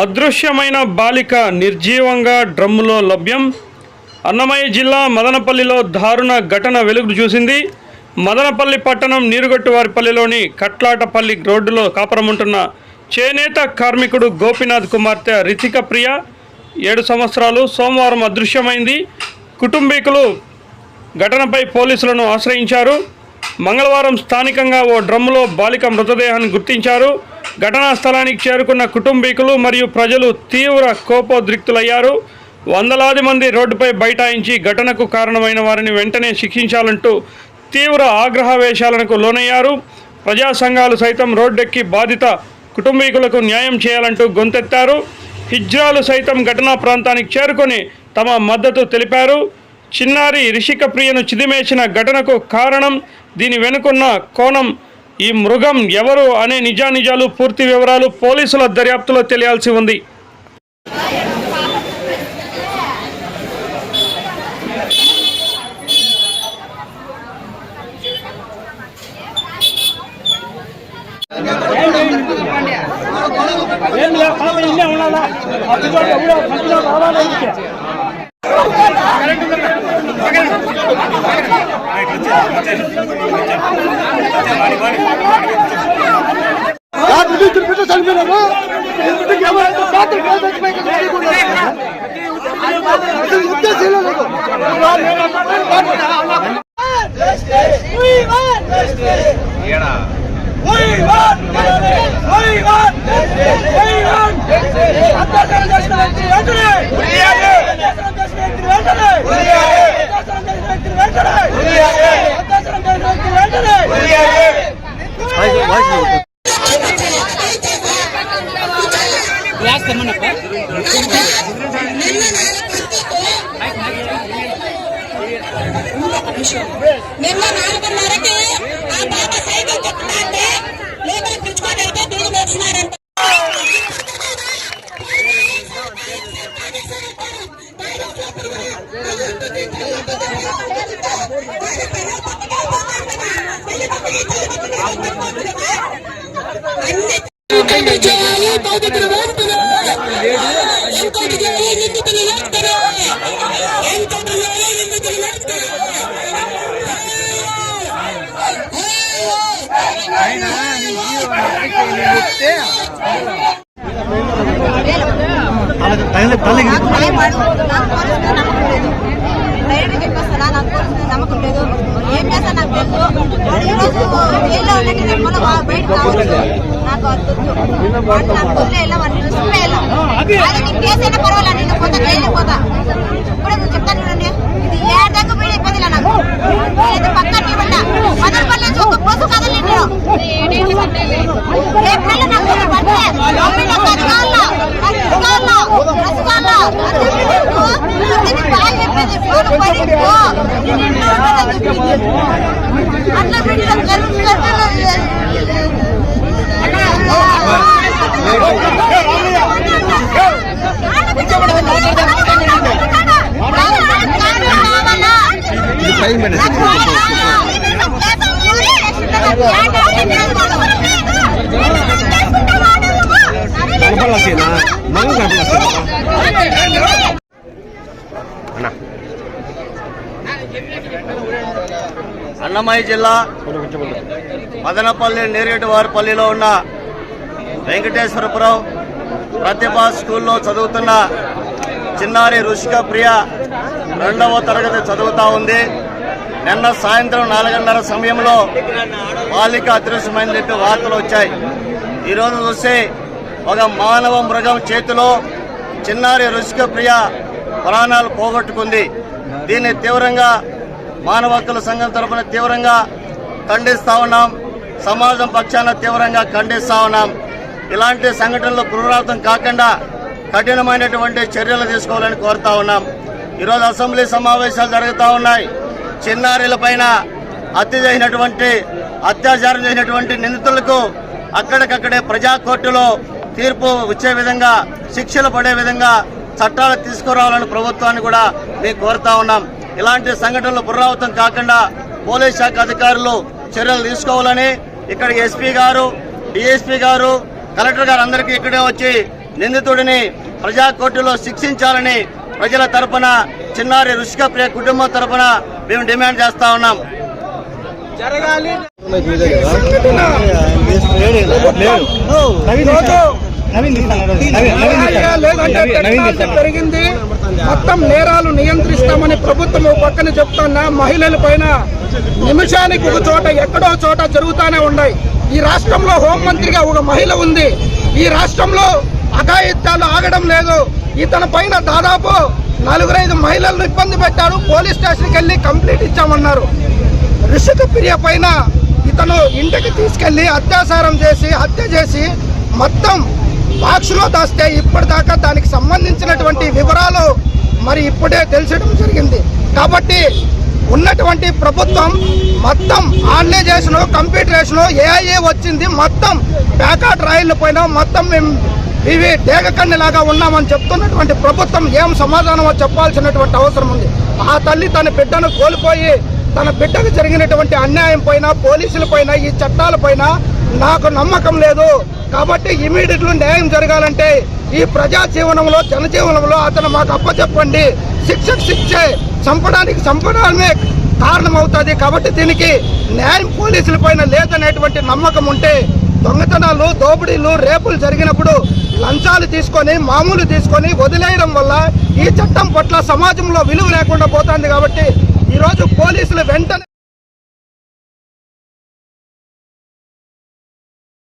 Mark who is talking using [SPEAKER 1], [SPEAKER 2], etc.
[SPEAKER 1] అదృశ్యమైన బాలిక నిర్జీవంగా డ్రమ్ములో లభ్యం. అన్నమయ్య జిల్లా మదనపల్లిలో దారుణ ఘటన వెలుగు చూసింది. మదనపల్లి పట్టణం నీరుగట్టువారిపల్లిలోని కట్లాటపల్లి రోడ్డులో కాపురముంటున్న చేనేత కార్మికుడు గోపినాథ్ కుమార్తె రితిక ప్రియ ఏడు సంవత్సరాలు సోమవారం అదృశ్యమైంది. కుటుంబీకులు ఘటనపై పోలీసులను ఆశ్రయించారు. మంగళవారం స్థానికంగా ఓ డ్రమ్ములో బాలిక మృతదేహాన్ని గుర్తించారు. ఘటనా స్థలానికి చేరుకున్న కుటుంబీకులు మరియు ప్రజలు తీవ్ర కోపోద్రిక్తులయ్యారు. వందలాది మంది రోడ్డుపై బైఠాయించి ఘటనకు కారణమైన వారిని వెంటనే శిక్షించాలంటూ తీవ్ర ఆగ్రహవేశాలకు లోనయ్యారు. ప్రజా సంఘాలు సైతం రోడ్డెక్కి బాధిత కుటుంబీకులకు న్యాయం చేయాలంటూ గొంతెత్తారు. హిజ్రాలు సైతం ఘటనా ప్రాంతానికి చేరుకొని తమ మద్దతు తెలిపారు. చిన్నారి రిషిక ప్రియను చిదిమేసిన ఘటనకు కారణం దీని వెనుకున్న కోణం ఈ మృగం ఎవరు అనే నిజానిజాలు పూర్తి వివరాలు పోలీసుల దర్యాప్తులో తెలియాల్సి ఉంది.
[SPEAKER 2] ಯಾರು వెంటనే
[SPEAKER 3] मेरा नाम बनवा रखे हैं आप बाबा साहेब के किताब में लेबर पिछवा करके दूर
[SPEAKER 4] में सुना रहता Thank you. నమ్మకం లేదు ఏం చేస్తా నాకు తెలుసు వాడు ఈ రోజు జైల్లో ఉన్నట్టు రేపు నాకు అది. వద్దు నాకు వాడిని అది పర్వాలేదు నేను కొంత జైలు పోతా கலப்பலாம் செய்யணும் நாங்கள்
[SPEAKER 5] అన్నమయ్య జిల్లా మదనపల్లి నేరేటివారిపల్లిలో ఉన్న వెంకటేశ్వరపురం ప్రతిభ స్కూల్లో చదువుతున్న చిన్నారి రుషిక ప్రియ రెండవ తరగతి చదువుతా ఉంది. నిన్న సాయంత్రం నాలుగున్నర సమయంలో బాలిక అదృశ్యమైందని చెప్పి వార్తలు వచ్చాయి. ఈరోజు చూస్తే ఒక మానవ మృగం చేతిలో చిన్నారి రుషిక ప్రియ ప్రాణాలు పోగొట్టుకుంది. దీన్ని తీవ్రంగా మానవ హక్కుల సంఘం తరపున తీవ్రంగా ఖండిస్తా ఉన్నాం. సమాజం పక్షాన తీవ్రంగా ఖండిస్తా ఉన్నాం. ఇలాంటి సంఘటనలు పునరావృతం కాకుండా కఠినమైనటువంటి చర్యలు తీసుకోవాలని కోరుతా ఉన్నాం. ఈరోజు అసెంబ్లీ సమావేశాలు జరుగుతూ ఉన్నాయి. చిన్నారుల పైన హత్య చేసినటువంటి అత్యాచారం చేసినటువంటి నిందితులకు అక్కడికక్కడే ప్రజా కోర్టులో తీర్పు వచ్చే విధంగా శిక్షలు పడే విధంగా చట్టాలు తీసుకురావాలని ప్రభుత్వాన్ని కూడా మేము కోరుతా ఉన్నాం. ఇలాంటి సంఘటనలు పునరావృతం కాకుండా పోలీస్ శాఖ అధికారులు చర్యలు తీసుకోవాలని ఇక్కడ ఎస్పీ గారు డిఎస్పీ గారు కలెక్టర్ గారు అందరికీ ఇక్కడే వచ్చి నిందితుడిని ప్రజా కోర్టులో శిక్షించాలని ప్రజల తరపున చిన్నారి రుషిక ప్రియ కుటుంబం తరపున మేము డిమాండ్ చేస్తా ఉన్నాం.
[SPEAKER 6] లేదంటే పెరిగింది. మొత్తం నేరాలు నియంత్రిస్తామని ప్రభుత్వం పక్కన చెప్తున్నా మహిళల పైన నిమిషానికి ఒక చోట ఎక్కడో చోట జరుగుతూనే ఉన్నాయి. ఈ రాష్ట్రంలో హోంమంత్రిగా ఒక మహిళ ఉంది. ఈ రాష్ట్రంలో అఘాయిత్యాలు ఆగడం లేదు. ఇతని పైన దాదాపు నలుగురైదు మహిళలను ఇబ్బంది పెట్టారు. పోలీస్ స్టేషన్కి వెళ్ళి కంప్లీట్ ఇచ్చామన్నారు. ఋషిక ప్రియ పైన ఇతను ఇంటికి తీసుకెళ్ళి అత్యాచారం చేసి హత్య చేసి మొత్తం బాక్స్లో దాస్తే ఇప్పటిదాకా దానికి సంబంధించినటువంటి వివరాలు మరి ఇప్పుడే తెలిసడం జరిగింది. కాబట్టి ఉన్నటువంటి ప్రభుత్వం మొత్తం ఆన్లైజేషన్ కంప్యూటరేషన్ ఏఐఏ వచ్చింది. మొత్తం ప్యాకాట్ రైళ్ళ పైన మొత్తం మేము ఇవి డేగకన్ను లాగా ఉన్నామని చెప్తున్నటువంటి ప్రభుత్వం ఏం సమాధానమో చెప్పాల్సినటువంటి అవసరం ఉంది. ఆ తల్లి తన బిడ్డను కోల్పోయి తన బిడ్డకు జరిగినటువంటి అన్యాయం పైన పోలీసుల పైన ఈ చట్టాల పైన నాకు నమ్మకం లేదు. కాబట్టి ఇమీడియట్లో న్యాయం జరగాలంటే ఈ ప్రజా జీవనంలో జనజీవనంలో అతను మాకు అప్పచెప్పండి. శిక్షకు శిక్షే. చంపడానికి చంపడమే కారణం అవుతుంది కాబట్టి దీనికి న్యాయం పోలీసుల పైన లేదనేటువంటి నమ్మకం ఉంటే దొంగతనాలు దోపిడీలు రేపులు జరిగినప్పుడు లంచాలు తీసుకొని మామూలు తీసుకొని వదిలేయడం వల్ల ఈ చట్టం పట్ల సమాజంలో విలువ లేకుండా పోతుంది కాబట్టి ఈరోజు పోలీసులు వెంటనే